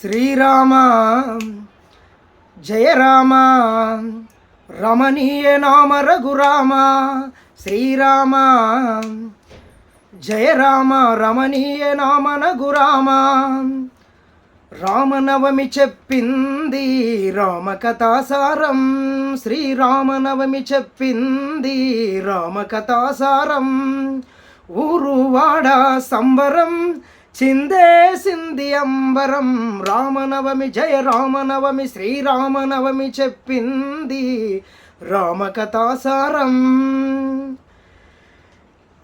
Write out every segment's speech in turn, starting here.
శ్రీరామ జయ రామ రమణీయ నామ రఘురామ శ్రీరామ జయ రామ రమణీయ నామ రఘురామ. రామనవమి చెప్పింది రామకథాసారం శ్రీరామనవమి చెప్పింది రామకథాసారం. ఊరువాడ సంబరం చిందేసింది అంబరం రామనవమి జయ రామనవమి శ్రీరామనవమి చెప్పింది రామకథాసారం.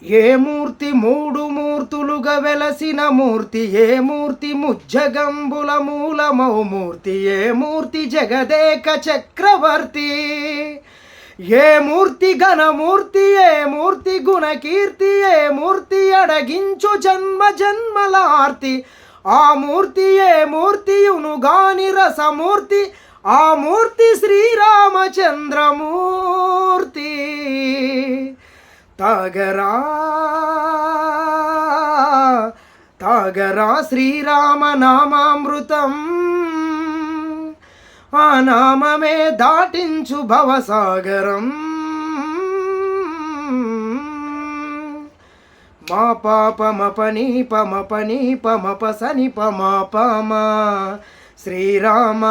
ఏ మూర్తి మూడు మూర్తులుగా వెలసిన మూర్తి ఏ మూర్తి ముజ్జగంబుల మూలమౌ మూర్తి ఏ మూర్తి జగదేక చక్రవర్తి. ఏ మూర్తి ఘనమూర్తి ఏ మూర్తి గుణకీర్తి ఏ మూర్తి అడగించు జన్మ జన్మలార్తి. ఆ మూర్తి ఏ మూర్తియును గాని రసమూర్తి ఆ మూర్తి శ్రీరామచంద్రమూర్తి. తగరా తాగరా శ్రీరామనామామృతం. ఆ నామమే దాటించు భవసాగరం. మా పాపమ పని పమ పని పమ పసని పమా పమ శ్రీరామ.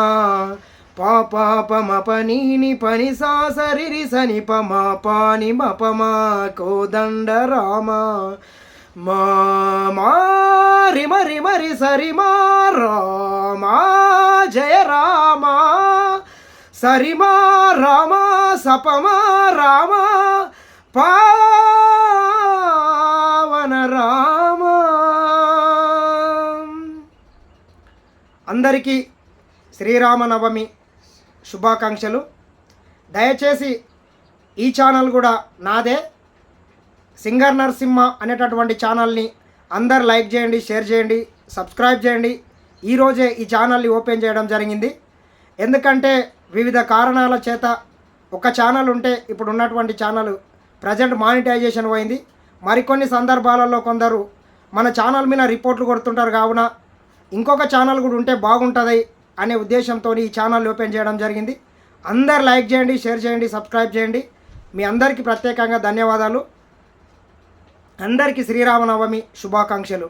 పాపాపమ పనీని పని సాసరిరి సని పమా పాని మపమా కోదండ రామ. మా మారి మరి మరి సరి మా రామా జయ రామా సరిమా రామ సపమా రామ పావన రామ. అందరికీ శ్రీరామనవమి శుభాకాంక్షలు. దయచేసి ఈ ఛానల్ కూడా నాదే. సింగర్ నరసింహ అనేటటువంటి ఛానల్ని అందరు లైక్ చేయండి షేర్ చేయండి సబ్స్క్రైబ్ చేయండి. ఈరోజే ఈ ఛానల్ని ఓపెన్ చేయడం జరిగింది. ఎందుకంటే వివిధ కారణాల చేత ఒక ఛానల్ ఉంటే ఇప్పుడు ఉన్నటువంటి ఛానల్ ప్రజెంట్ మానిటైజేషన్ పోయింది. మరికొన్ని సందర్భాలలో కొందరు మన ఛానల్ మీద రిపోర్ట్లు కొడుతుంటారు కావున ఇంకొక ఛానల్ కూడా ఉంటే బాగుంటుంది అనే ఉద్దేశంతో ఈ ఛానల్ ఓపెన్ చేయడం జరిగింది. అందరు లైక్ చేయండి షేర్ చేయండి సబ్స్క్రైబ్ చేయండి. మీ అందరికీ ప్రత్యేకంగా ధన్యవాదాలు. అందరికీ శ్రీరామనవమి శుభాకాంక్షలు.